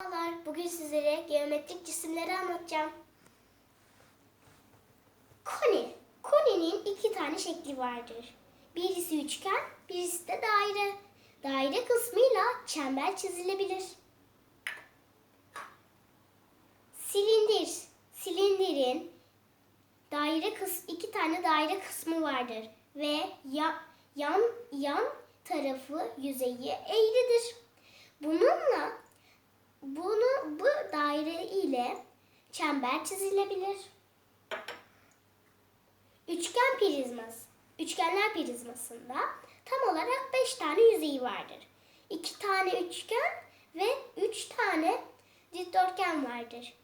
Merhabalar, bugün sizlere geometrik cisimleri anlatacağım. Koni. Koninin iki tane şekli vardır. Birisi üçgen, birisi de daire. Daire kısmıyla çember çizilebilir. Silindir. Silindirin daire kıs iki tane daire kısmı vardır ve ya, yan yan tarafı yüzeyi eğridir. Bununla bunu bu daire ile çember çizilebilir. Üçgen prizması. Üçgenler prizmasında tam olarak 5 tane yüzeyi vardır. 2 tane üçgen ve 3 tane dikdörtgen vardır.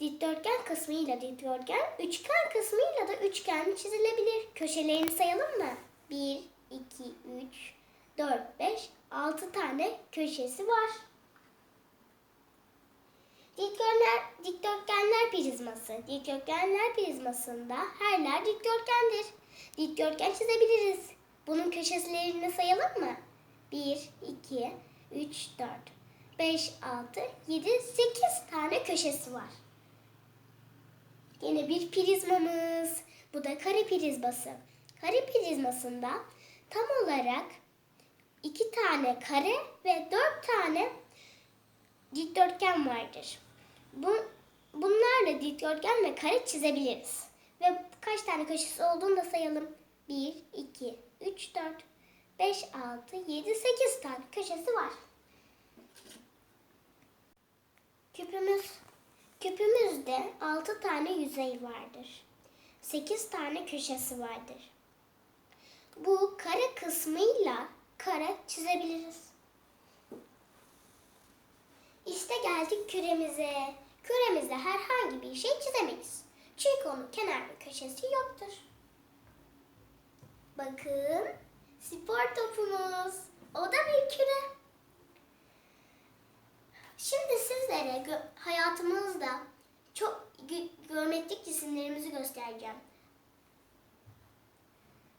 Dikdörtgen kısmıyla dikdörtgen, üçgen kısmıyla da üçgen çizilebilir. Köşelerini sayalım mı? 1, 2, 3, 4, 5, 6 tane köşesi var. Dikdörtgenler, dikdörtgenler prizması. Dikdörtgenler prizmasında her yer dikdörtgendir. Dikdörtgen çizebiliriz. Bunun köşelerini sayalım mı? 1, 2, 3, 4, 5, 6, 7, 8 tane köşesi var. Yine bir prizmamız. Bu da kare prizması. Kare prizmasında tam olarak iki tane kare ve dört tane dikdörtgen vardır. Bu, bunlarla dikdörtgen ve kare çizebiliriz. Ve kaç tane köşesi olduğunu da sayalım. 1, 2, 3, 4, 5, 6, 7, 8 tane köşesi var. Küpümüz Küpümüzde 6 tane yüzey vardır. 8 tane köşesi vardır. Bu kare kısmıyla kare çizebiliriz. İşte geldik küremize. Küremizde herhangi bir şey çizemeyiz. Çünkü onun kenar ve köşesi yoktur. Bakın spor topumuz. O da bir küre. Şimdi sizlere hayatımızda çok geometrik cisimlerimizi göstereceğim.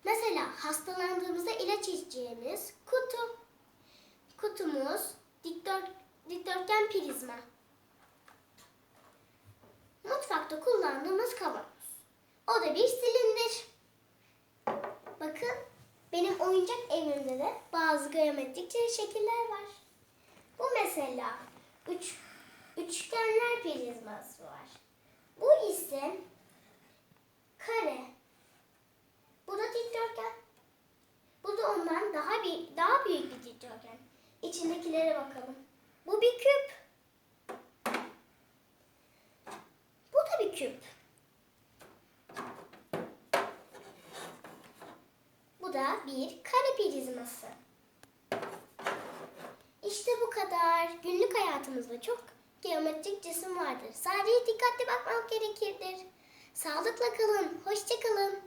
Mesela hastalandığımızda ilaç içeceğimiz kutu. Kutumuz dikdört, dikdörtgen prizma. Mutfakta kullandığımız kavanoz. O da bir silindir. Bakın benim oyuncak evimde de bazı geometrik şekiller var. Bu mesela üç, üçgenler prizması var. Bu ise kare. Bu da dikdörtgen. Bu da ondan daha bir daha büyük bir dikdörtgen. İçindekilere bakalım. Bu bir küp. Bu da bir küp. Bu da bir kare prizması. İşte bu kadar. Günlük hayatımızda çok geometrik cisim vardır. Sadece dikkatli bakmak gerekirdir. Sağlıkla kalın. Hoşça kalın.